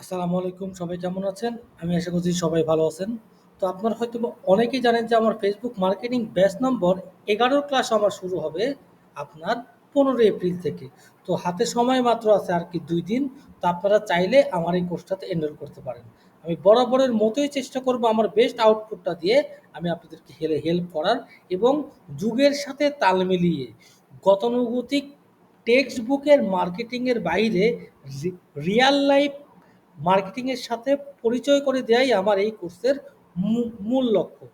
আসসালামু আলাইকুম, সবাই কেমন আছেন? আমি আশা করছি সবাই ভালো আছেন। তো আপনারা হয়তোবা অনেকেই জানেন যে আমার ফেসবুক মার্কেটিং ব্যাচ নম্বর এগারোর ক্লাস আমার শুরু হবে আপনার ১৫ এপ্রিল থেকে। তো হাতে সময় মাত্র আছে আর কি দুই দিন। তো আপনারা চাইলে আমার এই কোর্সটাতে এনরোল করতে পারেন। আমি বরাবরের মতোই চেষ্টা করব আমার বেস্ট আউটপুটটা দিয়ে আমি আপনাদেরকে হেলে হেল্প করার এবং যুগের সাথে তাল মিলিয়ে গতানুগতিক টেক্সট বুকের মার্কেটিংয়ের বাইরে রিয়াল লাইফ মার্কেটিং এর সাথে পরিচয় করে দেয়াই আমার এই কোর্সের মূল লক্ষ্য।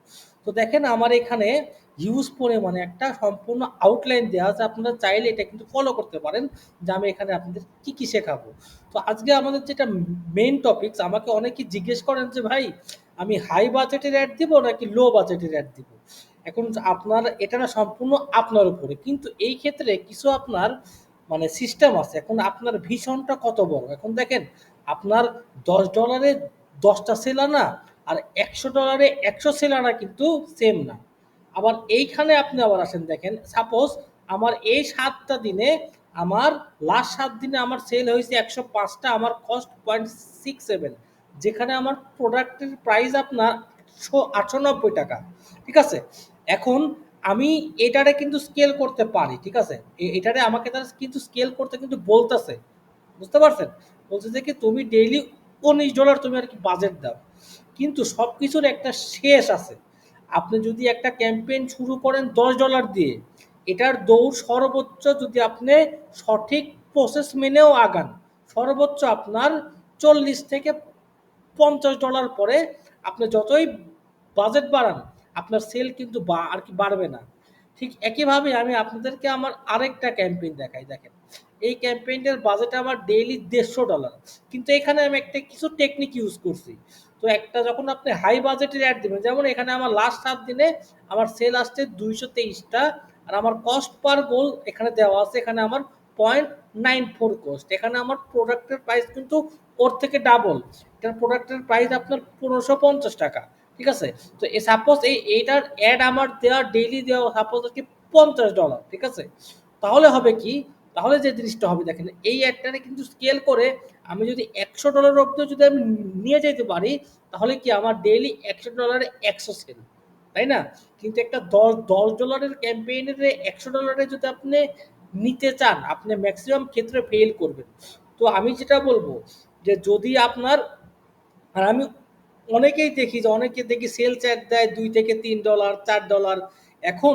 তো দেখেন আমার এখানে হিউজ পরিমাণে একটা সম্পূর্ণ আউটলাইন দেওয়া আছে। আপনারা চাইলে এটা কিন্তু ফলো করতে পারেন যে আমি এখানে আপনাদের কি, কি শেখাবো। তো আজকে আমাদের যেটা মেইন টপিকস আমাকে অনেকেই জিজ্ঞেস করেন যে, "ভাই আমি হাই বাজেটের অ্যাড দিব নাকি লো বাজেটের অ্যাড দিব?" এখন আপনার এটা না সম্পূর্ণ আপনার উপরে। কিন্তু এই ক্ষেত্রে কিছু আপনার মানে সিস্টেম আছে। এখন আপনার ভিশনটা কত বড়? এখন দেখেন, আপনার $10 এ ১০ টা সেল আনা আর $১০০ এ ১০০ সেল আনা কিন্তু সেম না। আবার এইখানে আপনি আবার আসেন, দেখেন সাপোজ আমার এই সাতটা দিনে আমার লাস্ট সাত দিনে আমার সেল হয়েছে একশো পাঁচটা, আমার কস্ট 0.67 যেখানে আমার প্রোডাক্টের প্রাইস আপনার ছো ৳৮৯০ ঠিক আছে? এখন আমি এটারে কিন্তু স্কেল করতে পারি। ঠিক আছে? এটারে আমাকে তারা কিন্তু স্কেল করতে কিন্তু বলতেছে। বুঝতে পারছেন? বলতেছে কি তুমি ডেইলি $১৯ তুমি আর কি বাজেট দাও। কিন্তু সব কিছুর একটা শেষ আছে। আপনি যদি একটা ক্যাম্পেইন শুরু করেন $১০ দিয়ে, এটার দৌড় সর্বোচ্চ যদি আপনি সঠিক প্রসেস মেনেও আগান, সর্বোচ্চ আপনার ৪০ থেকে $৫০ পরে আপনি যতই বাজেট বাড়ান, আপনার সেল কিন্তু বা আরকি বাড়বে না। ঠিক একইভাবে আমি আপনাদেরকে আমার আরেকটা ক্যাম্পেইন দেখাই, দেখেন। এই ক্যাম্পেইনটার বাজেট আমার ডেইলি $১৫০ কিন্তু এখানে আমি একটা কিছু টেকনিক ইউজ করছি। তো একটা যখন আপনি হাই বাজেটের অ্যাড দেবেন, যেমন এখানে আমার লাস্ট সাত দিনে আমার সেল আসছে দুইশো তেইশটা, আর আমার কস্ট পার গোল এখানে দেওয়া আছে। এখানে আমার 0.94 কস্ট। এখানে আমার প্রোডাক্টের প্রাইস কিন্তু ওর থেকে ডাবল। এটার প্রোডাক্টের প্রাইস আপনার ৳১৫৫০ ঠিক আছে? তো এই সাপোজ এই এইটার অ্যাড আমার দেওয়া ডেইলি দেওয়া সাপোজ আরকি $৫০ ঠিক আছে? তাহলে হবে কি? তাহলে যে জিনিসটা হবে দেখেন এই অ্যাডটারে কিন্তু স্কেল করে আমি যদি $১০০ অব্দিও যদি আমি নিয়ে যেতে পারি, তাহলে কি আমার ডেইলি $১০০ একশো ১০০ সেল। তাই না? কিন্তু একটা দশ $১০ এর ক্যাম্পেইনের একশো $১০০ যদি আপনি নিতে চান, আপনি ম্যাক্সিমাম ক্ষেত্রে ফেল করবেন। তো আমি যেটা বলব যে যদি আপনার আর আমি অনেকেই দেখি যে অনেকে দেখি সেল অ্যাড দেয় $২ থেকে $৩, $৪ এখন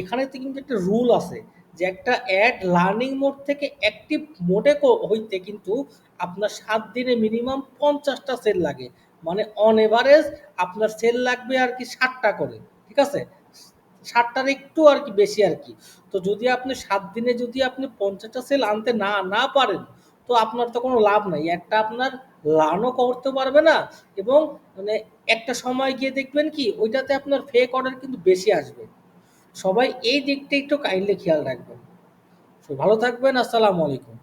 এখানে তো কিন্তু একটা রুল আছে যে একটা অ্যাড লার্নিং মোড থেকে অ্যাক্টিভ মোডে হইতে কিন্তু আপনার সাত দিনে মিনিমাম পঞ্চাশটা সেল লাগে। মানে অন এভারেজ আপনার সেল লাগবে আর কি ষাটটা করে। ঠিক আছে? ষাটটার একটু আর কি বেশি আর কি তো যদি আপনি সাত দিনে যদি আপনি পঞ্চাশটা সেল আনতে না না পারেন, তো আপনার তো কোনো লাভ নাই। একটা আপনার লার্নও করতে পারবে না এবং মানে একটা সময় গিয়ে দেখবেন কি, ওইটাতে আপনার ফেক অর্ডার কিন্তু বেশি আসবে। সবাই এই দিকটা একটু কাইন্ডলি খেয়াল রাখবেন। ভালো থাকবেন। আসসালামু আলাইকুম।